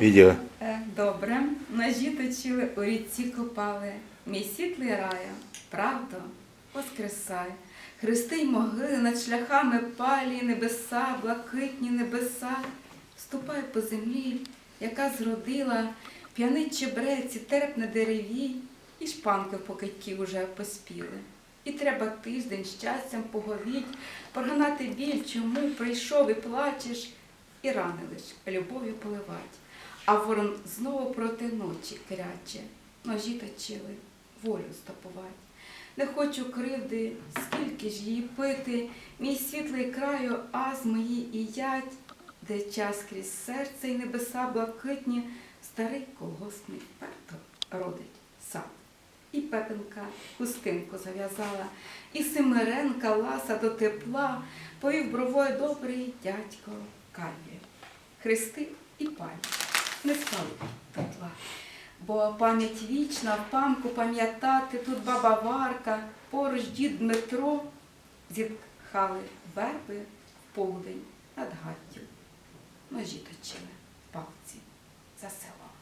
відео. Е, Добре, ножі точили, у річці копали. Мій світлий раю, правдо, воскресай. Хрести й могили над шляхами палі, небеса, блакитні небеса. Ступай по землі, яка зродила п'янить чебреці, терп на дереві, і шпанки в покидьки уже поспіли. І треба тиждень щастям поговіть, прогнати біль, чому прийшов і плачеш, і рани лиш любов'ю поливать. А ворон знову проти ночі кряче, ножі точили, волю стопувать. Не хочу кривди, скільки ж її пити, мій світлий краю, аз мої і ять, де час крізь серце й небеса блакитні, старий колгоспний перто родить сад. І пепенка хустинку зав'язала, і Семиренка ласа до тепла, поїв бровою добрий дядько Кальві. Хрести і пані не стало тепла. Бо пам'ять вічна, в памку пам'ятати, тут баба Варка, поруч дід Дмитро, зітхали верби в полдень над гаттю. Ножі точили палці за село.